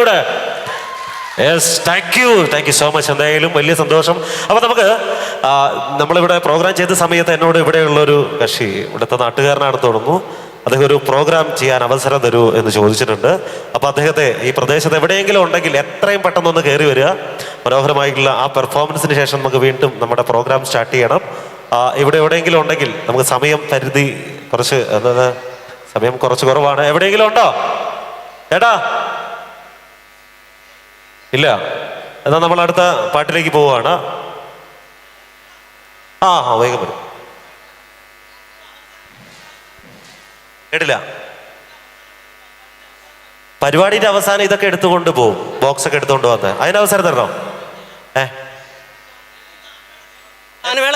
കൂടെ. Yes thank you thank you so much എന്തായാലും വലിയ സന്തോഷം. അപ്പോൾ നമുക്ക് നമ്മളിവിടെ പ്രോഗ്രാം ചെയ്ത സമയത്ത് എന്നോട് ഇവിടെയുള്ളൊരു കക്ഷി ഇവിടുത്തെ നാട്ടുകാരനാണെന്ന് തോന്നുന്നു. അദ്ദേഹം ഒരു പ്രോഗ്രാം ചെയ്യാൻ അവസരം തരൂ എന്ന് ചോദിച്ചിട്ടുണ്ട്. അപ്പോൾ അദ്ദേഹത്തെ ഈ പ്രദേശത്ത് എവിടെയെങ്കിലും ഉണ്ടെങ്കിൽ എത്രയും പെട്ടെന്ന് ഒന്ന് കയറി വരിക. മനോഹരമായിട്ടുള്ള ആ പെർഫോമൻസിന് ശേഷം നമുക്ക് വീണ്ടും നമ്മുടെ പ്രോഗ്രാം സ്റ്റാർട്ട് ചെയ്യണം. ഇവിടെ എവിടെയെങ്കിലും ഉണ്ടെങ്കിൽ നമുക്ക് സമയം പരിധി കുറച്ച് എന്താ സമയം കുറച്ച് കുറവാണ്. എവിടെയെങ്കിലും ഉണ്ടോ? ഏട്ടാ ഇല്ല. എന്നാ നമ്മൾ അടുത്ത പാട്ടിലേക്ക് പോവുകയാണ്. ആ ആ വേഗം വരും. കേട്ടില്ല. പരിപാടിയുടെ അവസാനം ഇതൊക്കെ എടുത്തുകൊണ്ട് പോവും. ബോക്സ് ഒക്കെ എടുത്തുകൊണ്ട് വന്ന് അതിന് അവസരം തരണം? ഏ?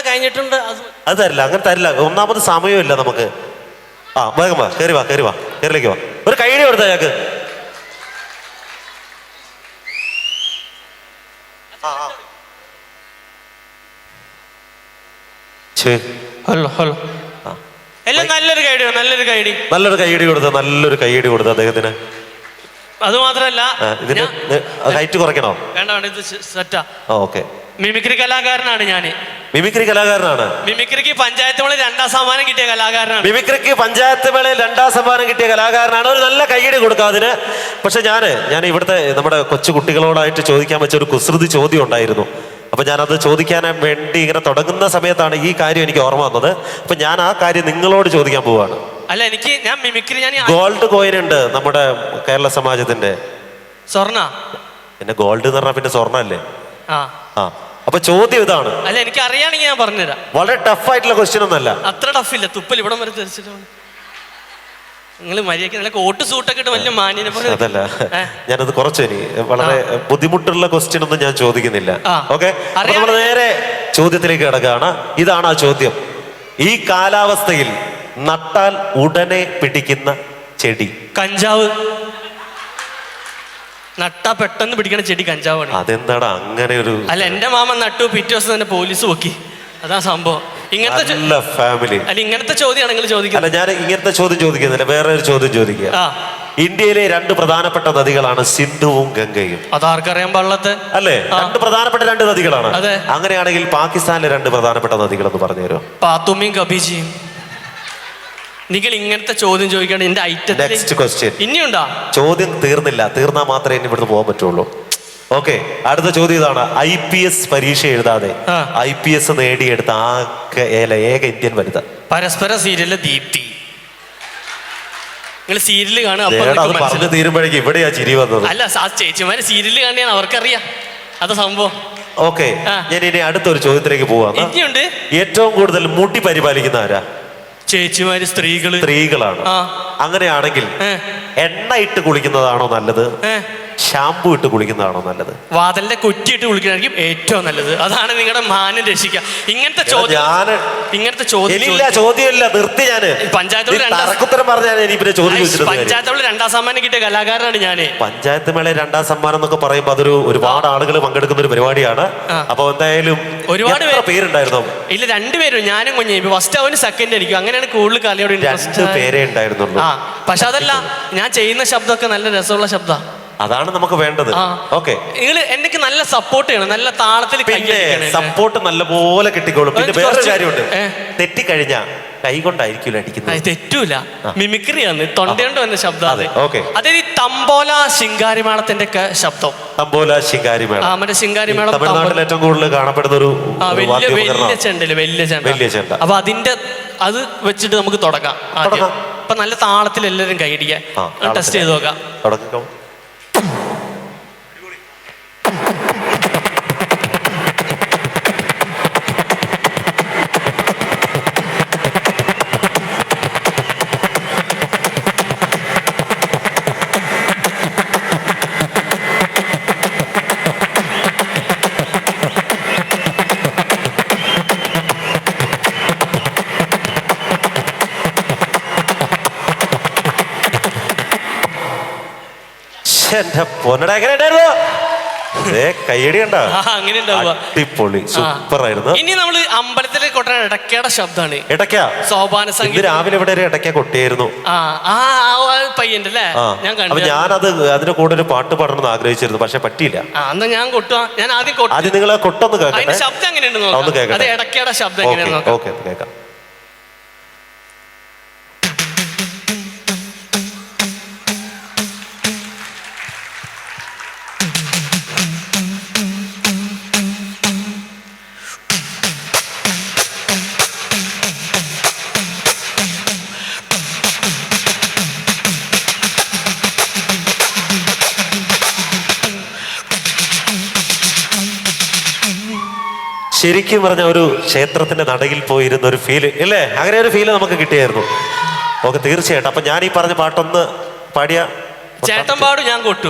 കഴിഞ്ഞിട്ടുണ്ട്. അത് തരില്ല. അങ്ങനെ തരില്ല. ഒന്നാമത് സമയമില്ല നമുക്ക്. ആ വേഗം വാ. കയറി വാ കയറി വാ. കയറിലേക്ക് വാ. ഒരു കൈയടി കൊടുത്ത ഞങ്ങൾക്ക് ഹലോ ഹലോ. എല്ലാം നല്ലൊരു കൈഡി നല്ലൊരു കൈഡി നല്ലൊരു കൈയടി കൊടുത്ത നല്ലൊരു കൈയടി കൊടുത്ത അദ്ദേഹത്തിന്. അത് മാത്രല്ല ഇതിന് ഹൈറ്റ് കുറയ്ക്കണോ? വേണ്ട വേണ്ട ഇത് സെറ്റാ ഓക്കെ. മിമിക്രി കലാകാരനാണ് ഞാൻ മിമിക്രി കലാകാരനാണ്. മിമിക്രിക്ക് പഞ്ചായത്ത് വേളയിൽ രണ്ടാം സമ്മാനം കിട്ടിയ കലാകാരനാണ്. മിമിക്രിക്ക് പഞ്ചായത്ത് മേളയിൽ രണ്ടാം സമ്മാനം കിട്ടിയ കലാകാരനാണ്. ഒരു നല്ല കൈയടി കൊടുക്കാം അതിന്. പക്ഷെ ഞാൻ ഞാൻ ഇവിടുത്തെ നമ്മുടെ കൊച്ചു കുട്ടികളോടായിട്ട് ചോദിക്കാൻ വെച്ച ഒരു കുസൃതി ചോദ്യം ഉണ്ടായിരുന്നു. അപ്പൊ ഞാനത് ചോദിക്കാൻ വേണ്ടി ഇങ്ങനെ തുടങ്ങുന്ന സമയത്താണ് ഈ കാര്യം എനിക്ക് ഓർമ്മ വന്നത്. അപ്പൊ ഞാൻ ആ കാര്യം നിങ്ങളോട് ചോദിക്കാൻ പോവാണ്. അല്ല എനിക്ക് ഞാൻ മിമിക്രി ഞാൻ ഗോൾഡ് കോയിൻ ഉണ്ട് നമ്മുടെ കേരള സമാജത്തിന്റെ. സ്വർണ? പിന്നെ ഗോൾഡ് എന്ന് പറഞ്ഞാൽ പിന്നെ സ്വർണ അല്ലേ? ആ. ആ. അപ്പൊ ചോദ്യം ഇതാണ്. അല്ല എനിക്ക് അറിയാണെങ്കിൽ ഞാൻ പറഞ്ഞുതരാം. വളരെ ടഫ് ആയിട്ടുള്ള ക്വസ്റ്റ്യൻ ഒന്നല്ല അത്ര ടഫ് ഇല്ല. തുപ്പൽ ഇവിടം വരെ തെറിച്ചിട്ടാണ്. നിങ്ങൾ മര്യാദയ്ക്ക് നല്ല കോട്ട് സൂട്ടൊക്കെ ഇട്ട് വലിയ മാന്യനെ പോലെ അതല്ല? ഞാനത് കുറച്ച് ഇനി. വളരെ ബുദ്ധിമുട്ടുള്ള ക്വസ്റ്റ്യൻ ഒന്നും ഞാൻ ചോദിക്കുന്നില്ല. ഓക്കെ നമ്മൾ നേരെ ചോദ്യത്തിലേക്ക് കിടക്കുകയാണ്. ഇതാണ് ആ ചോദ്യം. ഈ കാലാവസ്ഥയിൽ നട്ടാൽ ഉടനെ പിടിക്കുന്ന ചെടി? കഞ്ചാവ്. നട്ടാ പെട്ടെന്ന് പിടിക്കണ ചെടി കഞ്ചാവാണ്. അതെന്താടാ അങ്ങനെ ഒരു അല്ല എന്റെ മാമൻ നട്ടു പിറ്റേ ദിവസം തന്നെ പോലീസ് പൊക്കി. അതാ സംഭവം. ഇങ്ങനത്തെ നല്ല ഫാമിലി അല്ല ഇങ്ങനത്തെ ചോദ്യമാണ് നിങ്ങൾ അല്ല ചോദിക്കുന്നത് ഞാൻ ഇങ്ങനത്തെ ചോദ്യം ചോദിക്കുന്നില്ല വേറെ ഒരു ചോദ്യം ചോദിക്കുക ആ. ഇന്ത്യയിലെ രണ്ട് പ്രധാനപ്പെട്ട നദികളാണ് സിന്ധുവും ഗംഗയും. അതാർക്കറിയാൻ പാടില്ലാത്ത അല്ലേ? രണ്ട് പ്രധാനപ്പെട്ട രണ്ട് നദികളാണ്. അങ്ങനെയാണെങ്കിൽ പാകിസ്ഥാനിലെ രണ്ട് പ്രധാനപ്പെട്ട നദികൾ എന്ന് പറഞ്ഞു തരുമോ പാത്തുമ്മയും കബീജിയും. നിങ്ങൾ ഇങ്ങനത്തെ ചോദ്യം ചോദിക്കണം എന്റെ ഐറ്റം ക്വസ്റ്റ്യൻ ഇനിയുണ്ടോ? ചോദ്യം തീർന്നില്ല. തീർന്നാ മാത്രമേ ഇനി ഇവിടുന്ന് പോകാൻ പറ്റുള്ളൂ. ഓക്കെ അടുത്ത ചോദ്യം ഇതാണ്. ഐ പി എസ് പരീക്ഷ എഴുതാതെ. ഐ പി എസ് നേടിയെടുത്ത ആകെ ഏക ഇന്ത്യൻ വനിത. പരസ്പര സീരിയലിലെ ദീപ്തി. നിങ്ങൾ സീരിയൽ കാണുക പറഞ്ഞു തീരുമ്പോഴേക്കും ഇവിടെയാ ചിരി വന്നത്. അല്ല ചേച്ചിമാര് സീരിയൽ കാണുകയാണ് അവർക്കറിയാം. അത് സംഭവം. ഓക്കെ. ഞാൻ ഇനി അടുത്തൊരു ചോദ്യത്തിലേക്ക് ഇനിയുണ്ട്? ഏറ്റവും കൂടുതൽ മുടി പരിപാലിക്കുന്ന ആരാ? ചേച്ചിമാര് സ്ത്രീകൾ? സ്ത്രീകളാണ്. അങ്ങനെയാണെങ്കിൽ. എണ്ണ ഇട്ട് കുളിക്കുന്നതാണോ നല്ലത്? ഷാമ്പു ഇട്ട് കുളിക്കുന്നതാണോ നല്ലത്? വാതലിന്റെ ഇട്ട് കുളിക്കുന്നതായിരിക്കും ഏറ്റവും നല്ലത്. അതാണ് നിങ്ങളുടെ മാനം രക്ഷിക്കുക. ഇങ്ങനത്തെ ചോദ്യം ഞാൻ ഇങ്ങനത്തെ ചോദ്യം ചോദ്യമില്ല നിർത്തി ഞാൻ. പഞ്ചായത്തോട് പറഞ്ഞാൽ എനിക്ക് പിന്നെ ചോദ്യം. പഞ്ചായത്തോട് രണ്ടാം സമ്മാനം കിട്ടിയ കലാകാരനാണ് ഞാൻ. പഞ്ചായത്ത് മേള രണ്ടാം സമ്മാനം എന്നൊക്കെ പറയുമ്പോൾ അതൊരു ഒരുപാട് ആളുകൾ പങ്കെടുക്കുന്ന ഒരു പരിപാടിയാണ്. അപ്പൊ എന്തായാലും ഒരുപാട് പേരുണ്ടായിരുന്നു? ഇല്ല രണ്ടുപേരും ഞാനും കുഞ്ഞു. ഫസ്റ്റ് അവന് സെക്കൻഡ് ആയിരിക്കും. അങ്ങനെയാണ് കൂടുതൽ കലയോട് പേരേ ഉണ്ടായിരുന്നുള്ളൂ. പക്ഷെ അതല്ല ഞാൻ ചെയ്യുന്ന ശബ്ദമൊക്കെ നല്ല രസമുള്ള ശബ്ദ. അതാണ് നമുക്ക് വേണ്ടത്. ഓക്കെ. നിങ്ങൾ എനിക്ക് നല്ല സപ്പോർട്ട് ചെയ്യണം. നല്ല താളത്തിൽ പിന്നെ സപ്പോർട്ട് നല്ലപോലെ കിട്ടിക്കോളും. പിന്നെ വേറെ വേറൊരു കാര്യമുണ്ട്. തെറ്റിക്കഴിഞ്ഞ കൈ കൊണ്ടായിരിക്കില്ല അടിക്കുന്നത്? തെറ്റൂല. മിമിക്രിയാണ്. തൊണ്ടയുണ്ട് വന്ന ശബ്ദം അത് ഓക്കെ. അതായത് ഈ തമ്പോല ശിങ്കാരിമേളത്തിന്റെ ഒക്കെ ശബ്ദം. തമ്പോല ശിങ്കാരിമേള. മറ്റേ ശിങ്കാരിമേളം തമിഴ്നാട്ടിൽ ഏറ്റവും കൂടുതൽ കാണപ്പെടുന്ന ഒരു വലിയ വലിയ ചെണ്ടൽ വലിയ ചെണ്ട. വലിയ ചെണ്ട. അപ്പൊ അതിന്റെ അത് വെച്ചിട്ട് നമുക്ക് തുടങ്ങാം. ആദ്യം. അപ്പൊ നല്ല താളത്തിൽ എല്ലാവരും കൈയടിക്കാൻ ടെസ്റ്റ്. ചെയ്ത് നോക്കാം. എന്റെ പൊന്നട എങ്ങനെ ഉണ്ടായിരുന്നു? ദേ കയ്യടി കണ്ട. ആ അങ്ങനെ ഉണ്ടാവുക. അടിപൊളി സൂപ്പർ ആയിരുന്നു ഇനി നമ്മൾ അമ്പലത്തിലെ കൊട്ടാൻ ഇടക്കയുടെ ശബ്ദമാണ് ഇടയ്ക്ക സോപാന സംഗീതം. രാവിലെ ഇവിടെ ഒരു ഇടയ്ക്ക കൊട്ടിയായിരുന്നു. പയ്യന്റെ അല്ലേ? ഞാൻ കണ്ടു ഞാനത് അതിന്റെ കൂടെ ഒരു പാട്ട് പാടണമെന്ന് ആഗ്രഹിച്ചിരുന്നു പക്ഷെ പറ്റിയില്ല. അന്ന് ഞാൻ കൊട്ടുക ഞാൻ ആദ്യം കൊട്ടു. ആദ്യം നിങ്ങൾ കൊട്ടൊന്ന് കേൾക്കാം ശബ്ദം എങ്ങനെയുണ്ട് നോക്കാം. ഇടക്കേടെ ശബ്ദം എങ്ങനെയാണ് നോക്കാം. ഓക്കെ കേൾക്കാം. ശരിക്കും പറഞ്ഞ ഒരു ക്ഷേത്രത്തിന്റെ നടയിൽ പോയിരുന്ന ഒരു ഫീൽ അല്ലേ അങ്ങനെ ഒരു ഫീൽ നമുക്ക് കിട്ടിയായിരുന്നു. ഓക്കെ തീർച്ചയായിട്ടും. അപ്പൊ ഞാൻ ഈ പറഞ്ഞ പാട്ടൊന്ന് പാടിയ? ചേട്ടൻ പാടും ഞാൻ കൊട്ടു.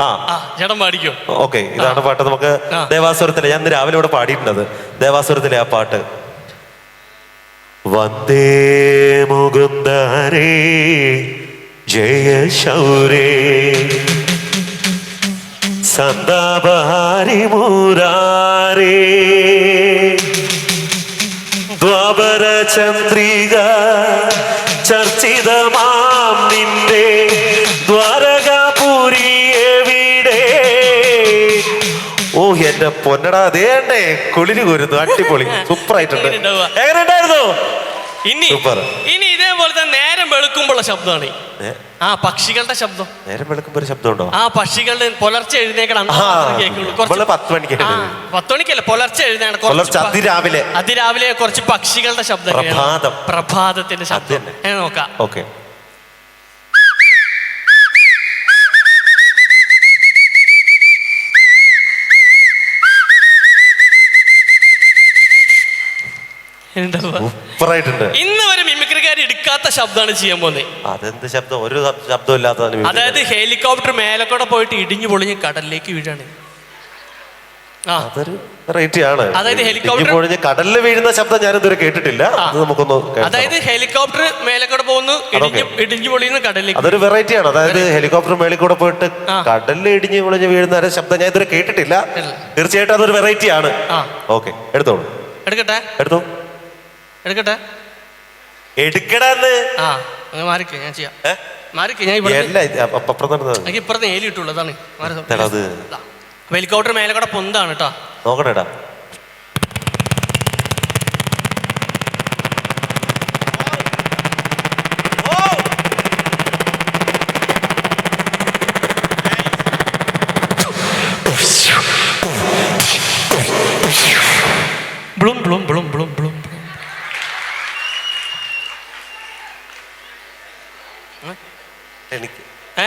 ചേട്ടൻ പാടിക്കോ? ഓക്കെ ഇതാണ് പാട്ട്. നമുക്ക്. ദേവാസുരത്തിലെ ഞാൻ രാവിലെ ഇവിടെ പാടിയിട്ടുണ്ടത് ദേവാസുരത്തിലെ ആ പാട്ട്. വന്ദേ മുകുന്ദരേ ജയ ശൗരേ. സന്താപഹാരി മൂരാരേ. ദ്വാപര ചന്ദ്രിക ചർച്ചിതമാം നിന്റെ ദ്വാരകാപുരി എവിടെ ഓ എന്റെ പൊന്നടാ അതേണ്ടേ കുളിര് കോരുന്നു അടിപൊളി സൂപ്പർ ആയിട്ടുണ്ട് എങ്ങനെയുണ്ടാവുക? എങ്ങനെ ഉണ്ടായിരുന്നു ഇനി. ഇനി ഇതേപോലെ തന്നെ നേരം വെളുക്കുമ്പോഴുള്ള ശബ്ദമാണ്. ആ പക്ഷികളുടെ ശബ്ദം. നേരം വെളുക്കുമ്പോ ഒരു ശബ്ദമുണ്ടോ? ആ പക്ഷികളുടെ പുലർച്ചെ എഴുന്നേക്കണം പത്ത് മണിക്ക് പത്ത് മണിക്കല്ല പുലർച്ചെ എഴുന്നേക്കണം പുലർച്ചെ അതിരാവിലെ. അതിരാവിലെ കുറച്ച് പക്ഷികളുടെ ശബ്ദം. പ്രഭാതം. പ്രഭാതത്തിന്റെ ശബ്ദം. നോക്കാം. ഓക്കെ. ഇന്ന് മിമിക്രിക്കാർ എടുക്കാത്ത ശബ്ദമാണ് ചെയ്യാൻ പോകുന്നത് അതെന്ത് ശബ്ദം? ഒരു ശബ്ദം ഇല്ലാത്തതാണ് അതായത് ഹെലികോപ്റ്റർ മേലക്കൂടെ പോയിട്ട് ഇടിഞ്ഞു പൊളിഞ്ഞ് കടലിലേക്ക് വീഴാണ്. അതൊരു ആണ് അതായത് ഹെലികോപ്റ്റർ- കടലിൽ വീഴുന്ന ശബ്ദം ഞാൻ ഇതുവരെ കേട്ടിട്ടില്ല. അത് നമുക്കൊന്ന് അതായത് ഹെലികോപ്റ്റർ മേലക്കൂടെ പോകുന്നു ഇടിഞ്ഞു പൊളിയുന്ന കടലിലേക്ക് അതൊരു വെറൈറ്റി ആണ് അതായത് ഹെലികോപ്റ്റർ മേളിൽ കൂടെ പോയിട്ട് കടലിൽ ഇടിഞ്ഞു പൊളിഞ്ഞ് വീഴുന്ന ഒരു ശബ്ദം ഞാൻ ഇതുവരെ കേട്ടിട്ടില്ല. തീർച്ചയായിട്ടും അതൊരു വെറൈറ്റി ആണ് ഓക്കെ എടുത്തോളൂ. എടുക്കട്ടെ? എടുത്തോ? എടുക്കട്ടെ? എടുക്കടാന്ന് ആ അങ്ങ് മാറിക്കേ ഞാൻ ചെയ്യാം. മാറിക്കേ ഞാൻ എനിക്ക് ഇപ്പുറത്ത് ഏലി ഇട്ടുള്ളതാണ് മാറി മേലെ കൂടെ. ഹെലികോപ്റ്റർ പൊന്താണ് കേട്ടോ നോക്കണേടാ ബ്ലും ബ്ലും ബ്ലും ബ്ലും ബ്ലും ബ്ലും. എനിക്ക് ഏ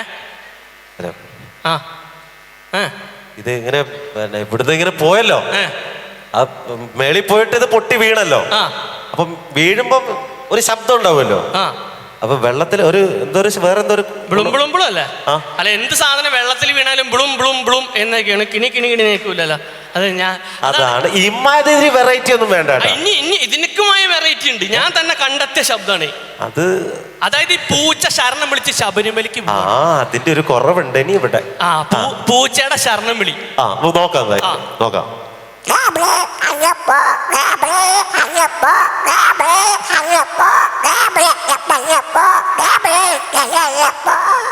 അല്ല, ആ. ഇത് ഇങ്ങനെ പിന്നെ ഇവിടുന്ന് ഇങ്ങനെ പോയല്ലോ. ആ മേളിൽ പോയിട്ട് ഇത് പൊട്ടി വീണല്ലോ. അപ്പം വീഴുമ്പം ഒരു ശബ്ദം ഉണ്ടാവുമല്ലോ. അപ്പൊ വെള്ളത്തിൽ ഒരു എന്തോ ഒരു വേറെ എന്തോ ഒരു ബ്ലും ബ്ലും ബ്ലും അല്ലേ ആ. അല്ല എന്ത് സാധനം വെള്ളത്തിൽ വീണാലും ബ്ലും ബ്ലും ബ്ലും എന്നൊക്കെയാണ് കിണി കിണി കിണി നിൽക്കൂലല്ലോ അത് ഞാൻ അതാണ് ഇമ്മാതിരി ഇമാതിരി വെറൈറ്റി ഒന്നും വേണ്ട കേട്ടോ. ഇനി ഇനി ഇതിനുമായ വെറൈറ്റി ഉണ്ട് ഞാൻ തന്നെ കണ്ടെത്തിയ ശബ്ദമാണ് അത് അതായത് ഈ പൂച്ച ശരണം വിളിച്ച് ശബരിമലയ്ക്ക് ആ പോവാ. അതിന്റെ ഒരു കുറവുണ്ട് ഇനി ഇവിടെ ആ പൂ- പൂച്ചയുടെ ശരണം വിളി ആ നമുക്ക് നോക്കാം എന്തായാലും. ആ. നോക്കാം Gabre, അയ്യപ്പോ gabre, അയ്യപ്പോ ayapa, gabre, ayapa.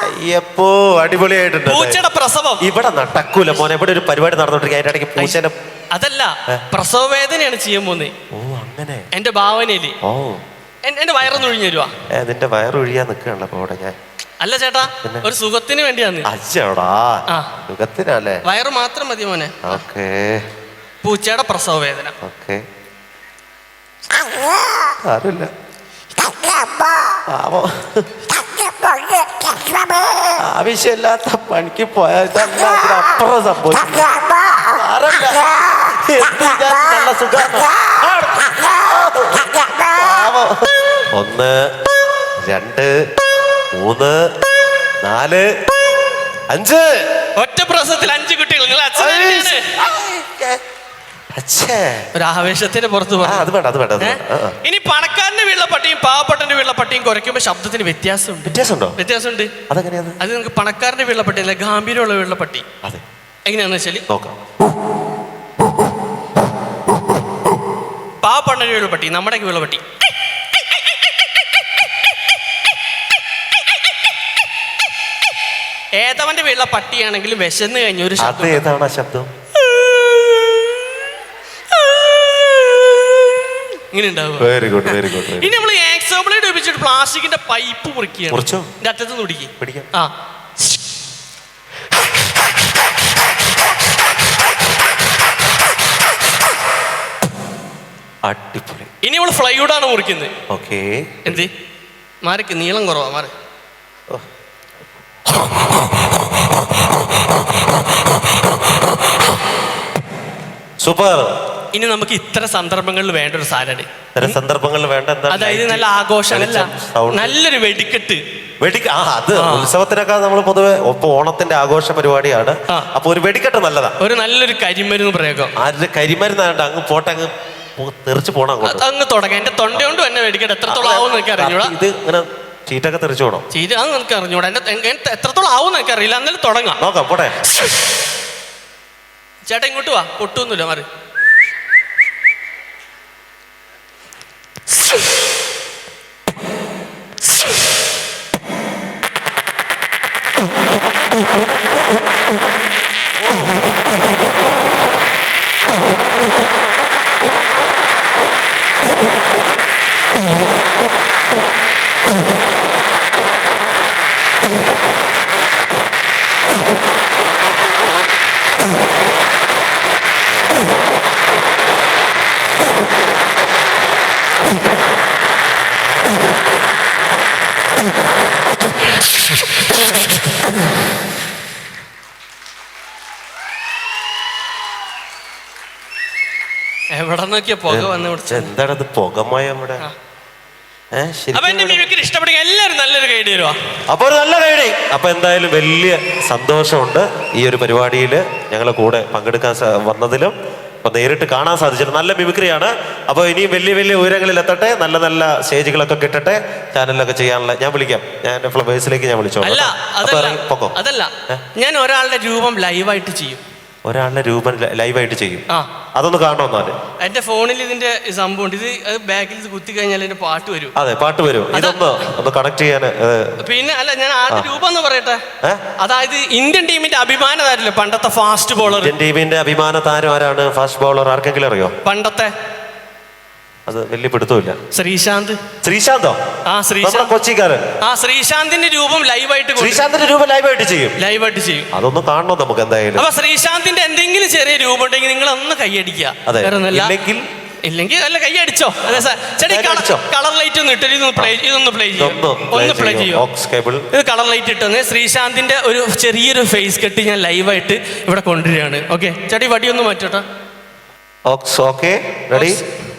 അയ്യപ്പോ അടിപൊളിയായിട്ടുണ്ട് പൂച്ചയുടെ പ്രസവം. ഇവിടെ നടക്കൂല മോനെ ഇവിടെ ഒരു പരിപാടി നടന്നോണ്ടിരിക്കുക അതിന്റെ ഇടയ്ക്ക് പൂച്ചേനെ അതല്ല പ്രസവവേദനയാണ് പ്രസവ വേദനയാണ് ചെയ്യാൻ പോകുന്നത് ഓ അങ്ങനെ. എന്റെ ഭാവനയിൽ. ഓ. എന്റെ വയറൊന്ന് ഒഴിഞ്ഞു തരുവാ? നിന്റെ വയറൊഴിയാൻ നിൽക്കുകയാണല്ലോ അപ്പൊ അവിടെ ഞാൻ. അല്ല ചേട്ടാ ഒരു സുഖത്തിന് വേണ്ടിയാന്ന്. അച്ഛടാ. സുഖത്തിനല്ലേ? വയറ് മാത്രം മതി മോനെ. ഓക്കേ. പൂച്ചയുടെ പ്രസവ വേദന ഓക്കെ ayapa, പാവം. ആവശ്യമില്ലാത്ത പണിക്ക് പോയാൽ. എന്ത് വിചാരിച്ച് നല്ല സുഖാണ്. പാവം. ഒന്ന് രണ്ട് മൂന്ന് നാല് അഞ്ച്. ഒറ്റ പ്രസവത്തിൽ അഞ്ച് കുട്ടികൾ. നിങ്ങൾ അച്ഛൻ ഒരു പുറത്ത് അത് വേണ്ട അത് വേണ്ട. ഇനി പണക്കാരന്റെ വീട്ടിലെ പട്ടിയും പാവപ്പെട്ടന്റെ വീട്ടിലെ പട്ടിയും കുറയ്ക്കുമ്പോൾ ശബ്ദത്തിന് വ്യത്യാസമുണ്ട്. വ്യത്യാസമുണ്ടോ? വ്യത്യാസമുണ്ട്. അത് നിങ്ങൾക്ക് പണക്കാരന്റെ വീട്ടിലെ പട്ടി അല്ല? ഗാംഭീര്യമുള്ള വീട്ടിലെ പട്ടി. അതെ. എങ്ങനെയാന്ന് വെച്ചാൽ നോക്കാം. പാവപ്പെട്ടന്റെ വെള്ളപ്പട്ടി നമ്മുടെ വെള്ളപ്പട്ടി ഏതവന്റെ വീട്ടിലെ പട്ടിയാണെങ്കിൽ വിശന്ന് കഴിഞ്ഞ ഒരു ശബ്ദം ശബ്ദം? ഇങ്ങനെ ഉണ്ടാവുക. വെരി ഗുഡ് വെരി ഗുഡ് ഇനി നമ്മൾ ഉപയോഗിച്ചിട്ട് പ്ലാസ്റ്റിക്കിന്റെ പൈപ്പ് മുറിച്ചോ? അറ്റത്ത് പിടിക്കാം. ആ. അടിപൊളി. ഇനി നമ്മൾ ഫ്ലൈവുഡാണ് മുറിക്കുന്നത്. ഓക്കെ എന്ത്? മാറിക്ക് നീളം കുറവാ മാറി. സൂപ്പർ ഇനി നമുക്ക് ഇത്ര സന്ദർഭങ്ങളിൽ വേണ്ട ഒരു സാലഡ് സന്ദർഭങ്ങളിൽ വേണ്ട അതായത് നല്ല ആഘോഷം അല്ല നല്ലൊരു വെടിക്കെട്ട്. വെടിക്ക ആ അത്. ഉത്സവത്തിനൊക്കെ നമ്മൾ പൊതുവെ ഒപ്പം ഓണത്തിന്റെ ആഘോഷ പരിപാടിയാണ്. അപ്പൊ ഒരു വെടിക്കെട്ട് നല്ലതാ. ഒരു നല്ലൊരു കരിമരുന്ന് പ്രയോഗം. ആരുടെ കരിമരുന്നാണ്ട് അങ്ങ് പോട്ടെ അങ്ങ് തെറിച്ച് പോണം അത് അങ്ങ് തുടങ്ങാം. എന്റെ തൊണ്ട കൊണ്ട് തന്നെ വെടിക്കെട്ട്. എത്രത്തോളം ആവും എനിക്ക് അറിഞ്ഞൂടാ ഇത് ഇങ്ങനെ ചീറ്റൊക്കെ തെറിച്ചു പോണം? ചീറ്റ അങ്ങ് എനിക്ക് അറിഞ്ഞൂടാ. എന്റെ എത്രത്തോളം ആവും എനിക്ക് അറിയില്ല എന്നാലും തുടങ്ങാം. നോക്കാം പോട്ടെ. ചേട്ടാ ഇങ്ങോട്ട് വാ. പൊട്ടൊന്നുമില്ല മാറി. Shh. എവിടെ നോക്കിയാ പുക വന്ന് എന്താണത് പുകമായ നമ്മുടെ ആ. ഏ അപ്പൊ ശരിക്കും എന്റെ മിമിക്രി ഇഷ്ടപ്പെടുക എല്ലാവരും നല്ലൊരു കൈഡി തരുവാ അപ്പൊ ഒരു നല്ല അപ്പൊ എന്തായാലും വലിയ സന്തോഷമുണ്ട് ഈ ഒരു പരിപാടിയിൽ ഞങ്ങളെ കൂടെ പങ്കെടുക്കാൻ വന്നതിലും. അപ്പൊ നേരിട്ട് കാണാൻ സാധിച്ചത് നല്ല മിമിക്രിയാണ്. അപ്പൊ ഇനിയും വലിയ വലിയ ഉയരങ്ങളിൽ എത്തട്ടെ നല്ല നല്ല സ്റ്റേജുകളൊക്കെ കിട്ടട്ടെ ചാനലിലൊക്കെ ചെയ്യാനുള്ള ഞാൻ വിളിക്കാം. ഞാൻ ഫ്ലവേഴ്സിലേക്ക് ഞാൻ വിളിച്ചോളാം അതല്ല? ഞാൻ ഒരാളുടെ രൂപം ലൈവായിട്ട് ചെയ്യും. ഒരാളുടെ രൂപം ലൈവ് ലൈവായിട്ട് ചെയ്യും. അതൊന്ന് അതൊന്ന് കാണണമെന്നാൽ എന്റെ ഫോണിൽ ഇതിന്റെ സംഭവമുണ്ട് ഇത് അത് ബാക്കിൽ ഇത് കുത്തി കഴിഞ്ഞാൽ എന്റെ പാട്ട് വരും. അതെ പാട്ട് വരും. ഇതൊന്ന് ഒന്ന് കണക്ട് ചെയ്യാൻ പിന്നെ അല്ല ഞാൻ ആദ്യ രൂപം എന്ന് പറയട്ടെ? അതായത് ഇന്ത്യൻ ടീമിന്റെ അഭിമാന താരല്ലേ പണ്ടത്തെ ഫാസ്റ്റ് ബോളർ ഇന്ത്യൻ ടീമിന്റെ അഭിമാന താരം ആരാണ്? ഫാസ്റ്റ് ബോളർ ആർക്കെങ്കിലും അറിയോ? പണ്ടത്തെ അത് വലിയ പിടുത്തമില്ല. ശ്രീശാന്ത്? ശ്രീശാന്തോ? ആ ശ്രീശാന്ത് കൊച്ചിക്കാരൻ. ആ ശ്രീശാന്തിന്റെ രൂപം ലൈവായിട്ട് ശ്രീശാന്തിന്റെ രൂപം ലൈവായിട്ട് ചെയ്യും. ലൈവായിട്ട് ചെയ്യും. അതൊന്ന് കാണണം നമുക്ക് എന്തായാലും. അപ്പൊ ശ്രീശാന്തിന്റെ എന്തെങ്കിലും ചെറിയ രൂപം ഉണ്ടെങ്കിൽ നിങ്ങൾ ഒന്ന് കൈയടിക്കുക. അതെ. ഇല്ലെങ്കിൽ ഇല്ലെങ്കിൽ അല്ല കൈയടിച്ചോ. അതെ സാർ ചേട്ടാ? കളർ ലൈറ്റ് ഒന്ന് ഇട്ട് ഇതൊന്ന് പ്ലേ ഇതൊന്ന് പ്ലേ ചെയ്യും ഒന്ന് പ്ലേ ചെയ്യോ ഇത് കളർ ലൈറ്റ് ഇട്ടൊന്ന് ശ്രീശാന്തിന്റെ ഒരു ചെറിയൊരു ഫേസ് കെട്ട് ഞാൻ ലൈവായിട്ട് ഇവിടെ കൊണ്ടുവരികയാണ്. ഓക്കെ ചേട്ടി വടി ഒന്ന് മാറ്റോട്ടോ ഓക്സ് ഓക്കെ റെഡി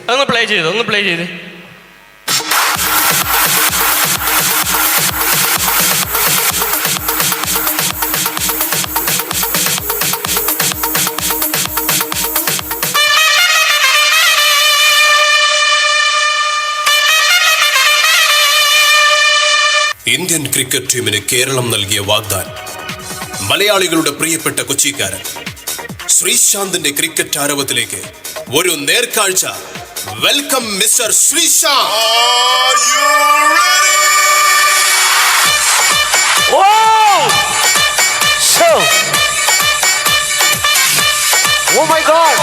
അതൊന്ന് പ്ലേ ചെയ്ത് ഒന്ന് പ്ലേ ചെയ്ത്. ഇന്ത്യൻ ക്രിക്കറ്റ് ടീമിന് കേരളം നൽകിയ വാഗ്ദാനം. മലയാളികളുടെ പ്രിയപ്പെട്ട കൊച്ചിക്കാരൻ ശ്രീശാന്തിന്റെ ക്രിക്കറ്റ് ആരവത്തിലേക്ക് ഒരു നേർക്കാഴ്ച. Welcome, Mr. Srisha. Are you ready? Whoa! So, oh my God!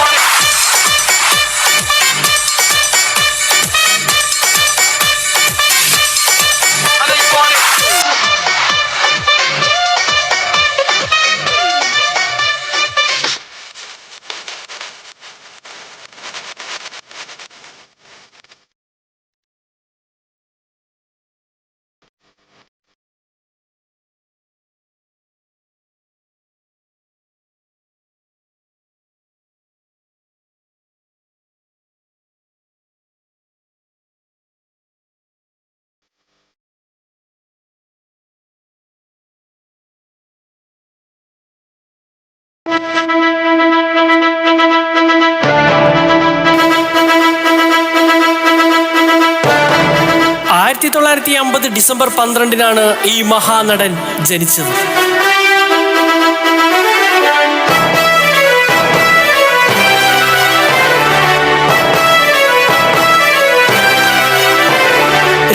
തൊള്ളായിരത്തി അമ്പത് ഡിസംബർ പന്ത്രണ്ടിനാണ് ഈ മഹാനടൻ ജനിച്ചത്.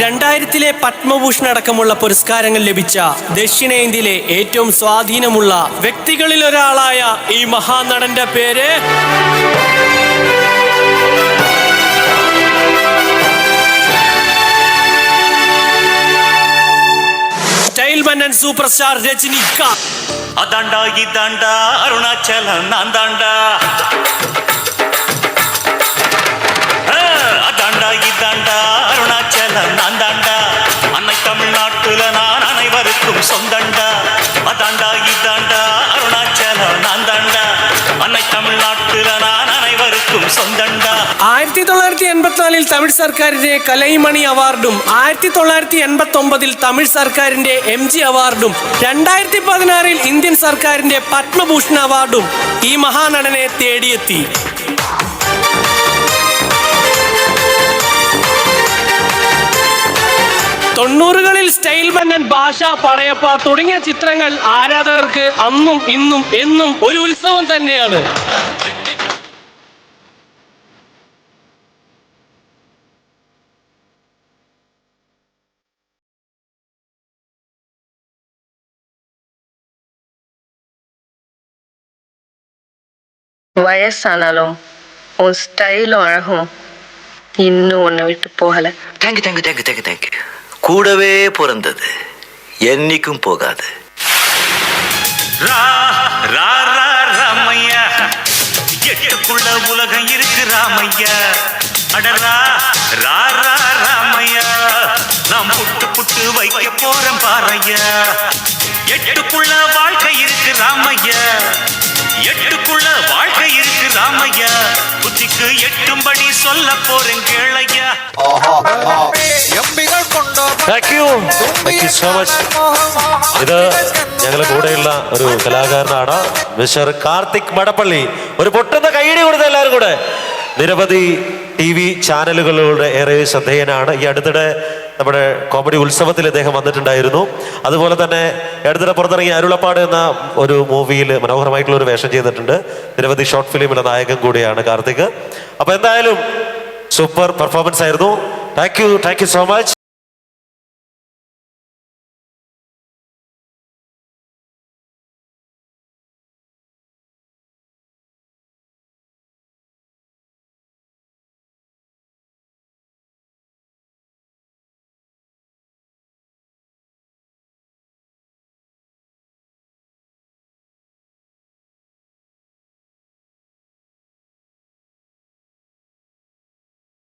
രണ്ടായിരത്തിലെ പത്മഭൂഷൺ അടക്കമുള്ള പുരസ്കാരങ്ങൾ ലഭിച്ച ദക്ഷിണേന്ത്യയിലെ ഏറ്റവും സ്വാധീനമുള്ള വ്യക്തികളിൽ ഒരാളായ ഈ മഹാനടന്റെ പേര് சூப்பர் ஸ்டார் ரஜினிகாந்த் அதாண்டா இதாண்டா அருணாச்சலம் நான் தாண்டா. அதாண்டா இதாண்டா அருணாச்சலம் நான் தாண்டா. அன்னை தமிழ்நாட்டுல நான் அனைவருக்கும் சொந்தண்டா. அதாண்டா இதாண்டா அருணாச்சலம் நான் தாண்டா. அன்னை தமிழ்நாட்டுல நான் அனைவருக்கும் சொந்தண்டா. എൺപത്തിനാലിൽ തമിഴ് സർക്കാരിന്റെ കലൈമണി അവാർഡും ആയിരത്തി തൊള്ളായിരത്തി എൺപത്തി ഒമ്പതിൽ തമിഴ് സർക്കാരിന്റെ എം ജി അവാർഡും രണ്ടായിരത്തി പതിനാറിൽ ഇന്ത്യൻ സർക്കാരിന്റെ പത്മഭൂഷൺ അവാർഡും ഈ മഹാനടനെ തേടിയെത്തി. തൊണ്ണൂറുകളിൽ സ്റ്റൈൽ മന്നൻ ഭാഷ പടയപ്പ തുടങ്ങിയ ചിത്രങ്ങൾ ആരാധകർക്ക് അന്നും ഇന്നും എന്നും ഒരു ഉത്സവം തന്നെയാണ്. வயசானாலும் உன் ஸ்டைலும் அழகும் இன்னும் உன்னை விட்டு போகல thank you thank you thank you thank you thank you கூடவே பிறந்தது. என்னைக்கும் போகாது. ரா ரா ரா ராமையா. எட்டுக்குள்ள உலகம் இருக்கு ராமையா. அடரா ரா ரா ராமையா. நாம் புட்டு புட்டு வைக்க போறோம் பாறையா. எட்டுக்குள்ள வாழ்க்கை இருக்கு ராமையா. எட்டும்படி சொல்ல போறேன் கேளையா thank you thank you so much ഇത് ഞങ്ങളുടെ കൂടെയുള്ള ഒരു കലാകാരനാണ് മിസ്റ്റർ കാർത്തിക് മടപ്പള്ളി ഒരു പൊട്ടുന്ന കൈയടി കൊടുത്ത എല്ലാവരും കൂടെ നിരവധി ടി വി ചാനലുകളിലൂടെ ഏറെ ശ്രദ്ധേയനാണ് ഈ അടുത്തിടെ നമ്മുടെ കോമഡി ഉത്സവത്തിൽ അദ്ദേഹം വന്നിട്ടുണ്ടായിരുന്നു. അതുപോലെ തന്നെ ഈ പുറത്തിറങ്ങിയ അരുളപ്പാട് എന്ന ഒരു മൂവിയിൽ മനോഹരമായിട്ടുള്ള ഒരു വേഷം ചെയ്തിട്ടുണ്ട്. നിരവധി ഷോർട്ട് ഫിലിമിലെ നായകൻ കൂടിയാണ് കാർത്തിക്. അപ്പൊ എന്തായാലും സൂപ്പർ പെർഫോമൻസ് ആയിരുന്നു. Thank you thank you so much.